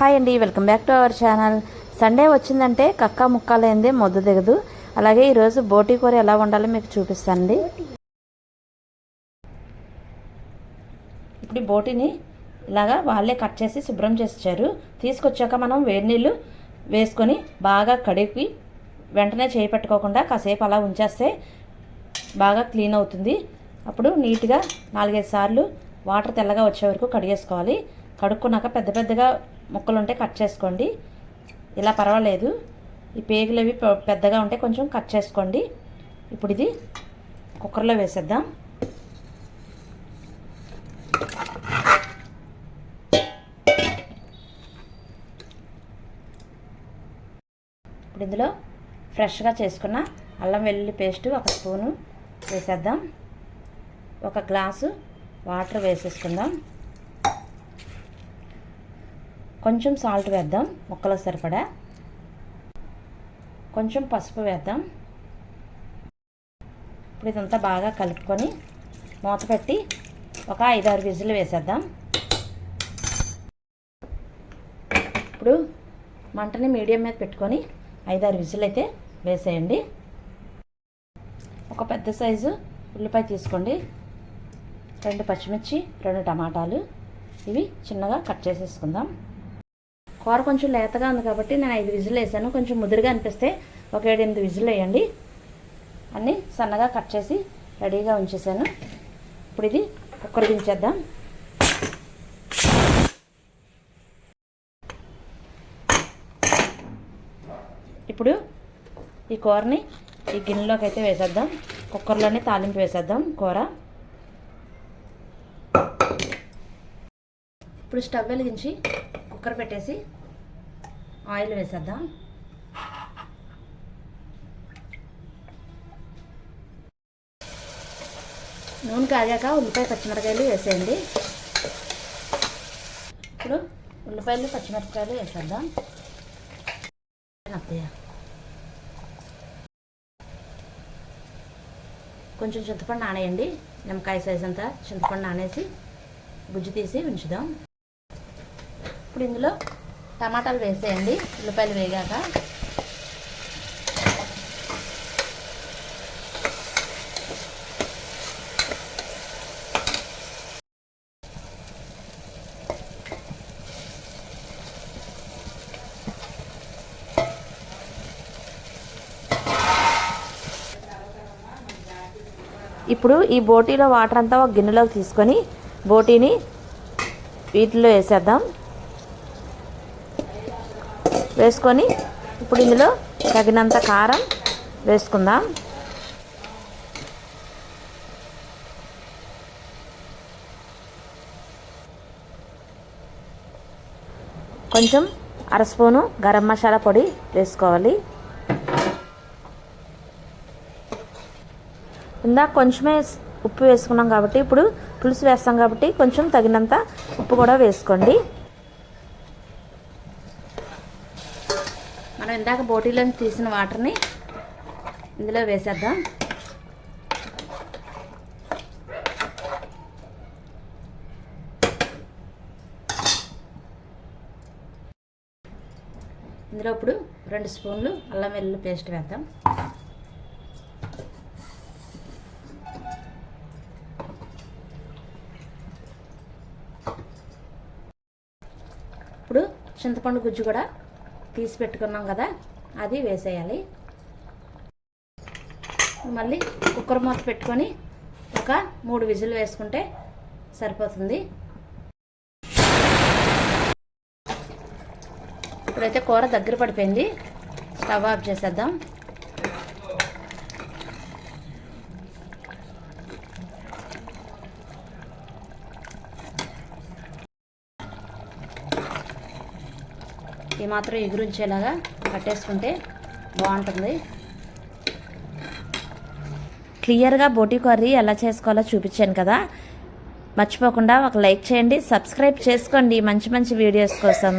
Hi అండి welcome back to our channel. Sunday వచ్చిందంటే కక్క ముక్కలేందే మొద్దు దిగదు. అలాగే ఈరోజు బోటీ కూర ఎలా వండాలో మీకు చూపిస్తానండి. ఇప్పుడు బోటిని బోటీని ఇలాగా వాళ్ళే కట్ చేసి శుభ్రం చేసి తీసుకొచ్చాక మనం వేడి నీళ్ళు వేసుకొని బాగా కడిగి వెంటనే చేయి పెట్టుకోకుండా కాసేపు అలా ఉంచేస్తే బాగా క్లీన్ అవుతుంది. అప్పుడు నీట్గా నాలుగైదు సార్లు వాటర్ తెల్లగా వచ్చే వరకు కడిగేసుకోవాలి. కడుక్కున్నాక పెద్ద పెద్దగా ముక్కలు ఉంటే కట్ చేసుకోండి. ఇలా పర్వాలేదు. ఈ పేగులు అవి పెద్దగా ఉంటే కొంచెం కట్ చేసుకోండి. ఇప్పుడు ఇది కుక్కర్లో వేసేద్దాం. ఇప్పుడు ఇందులో ఫ్రెష్గా చేసుకున్న అల్లం వెల్లుల్లి పేస్ట్ ఒక స్పూను వేసేద్దాం. ఒక గ్లాసు వాటర్ వేసేసుకుందాం. కొంచెం సాల్ట్ వేద్దాం ముక్కలకు సరిపడా. కొంచెం పసుపు వేద్దాం. ఇప్పుడు ఇదంతా బాగా కలుపుకొని మూత పెట్టి ఒక ఐదారు విజిల్ వేసేద్దాం. ఇప్పుడు మంటని మీడియం మీద పెట్టుకొని ఐదారు విజిల్ అయితే వేసేయండి. ఒక పెద్ద సైజు ఉల్లిపాయ తీసుకోండి. రెండు పచ్చిమిర్చి రెండు టమాటాలు. ఇవి చిన్నగా కట్ చేసేసుకుందాం. కూర కొంచెం లేతగా ఉంది కాబట్టి నేను ఐదు విజిల్ వేసాను. కొంచెం ముదురుగా అనిపిస్తే ఒక ఏడు ఎనిమిది విజిల్ వేయండి. అన్నీ సన్నగా కట్ చేసి రెడీగా ఉంచేసాను. ఇప్పుడు ఇది కుక్కర్ దించేద్దాం. ఇప్పుడు ఈ కూరని ఈ గిన్నెలోకి అయితే వేసేద్దాం. కుక్కర్లోనే తాలింపు వేసేద్దాం కూర. ఇప్పుడు స్టవ్ వెలిగించి కుక్కర్ పెట్టేసి ఆయిల్ వేసేద్దాం. నూనె కాగాక ఉల్లిపాయ పచ్చిమిరకాయలు వేసేయండి. ఇప్పుడు ఉల్లిపాయలు పచ్చిమిరపకాయలు వేసేద్దాం. అత్తయ్య. కొంచెం చింతపండు నానేయండి. నిమ్మకాయ సైజ్ అంతా చింతపండు నానేసి గుజ్జు తీసి ఉంచుదాం. ఇప్పుడు ఇందులో టమాటాలు వేసేయండి. ఉల్లిపాయలు వేగాక. ఇప్పుడు ఈ బోటీలో వాటర్ అంతా ఒక గిన్నెలోకి తీసుకొని బోటీని వీటిలో వేసేద్దాం. వేసుకొని ఇప్పుడు ఇందులో తగినంత కారం వేసుకుందాం. కొంచెం అర స్పూను గరం మసాలా పొడి వేసుకోవాలి. ఇందాక కొంచెమే ఉప్పు వేసుకున్నాం కాబట్టి ఇప్పుడు పులుసు వేస్తాం కాబట్టి కొంచెం తగినంత ఉప్పు కూడా వేసుకోండి. మనం ఇందాక బోటీలో తీసిన వాటర్ని ఇందులో వేసేద్దాం. ఇందులో ఇప్పుడు రెండు స్పూన్లు అల్లం వెల్లుల్లి పేస్ట్ వేద్దాం. ఇప్పుడు చింతపండు గుజ్జు కూడా తీసి పెట్టుకున్నాం కదా అది వేసేయాలి. మళ్ళీ కుక్కర్ మూత పెట్టుకొని ఒక మూడు విజిల్ వేసుకుంటే సరిపోతుంది. ఇప్పుడైతే కూర దగ్గర పడిపోయింది. స్టవ్ ఆఫ్ చేసేద్దాం. ఈ మాత్రం ఎగురించేలాగా కట్టేసుకుంటే బాగుంటుంది. క్లియర్గా బోటీ కర్రీ ఎలా చేసుకోవాలో చూపించాను కదా. మర్చిపోకుండా ఒక లైక్ చేయండి సబ్స్క్రైబ్ చేసుకోండి మంచి మంచి వీడియోస్ కోసం.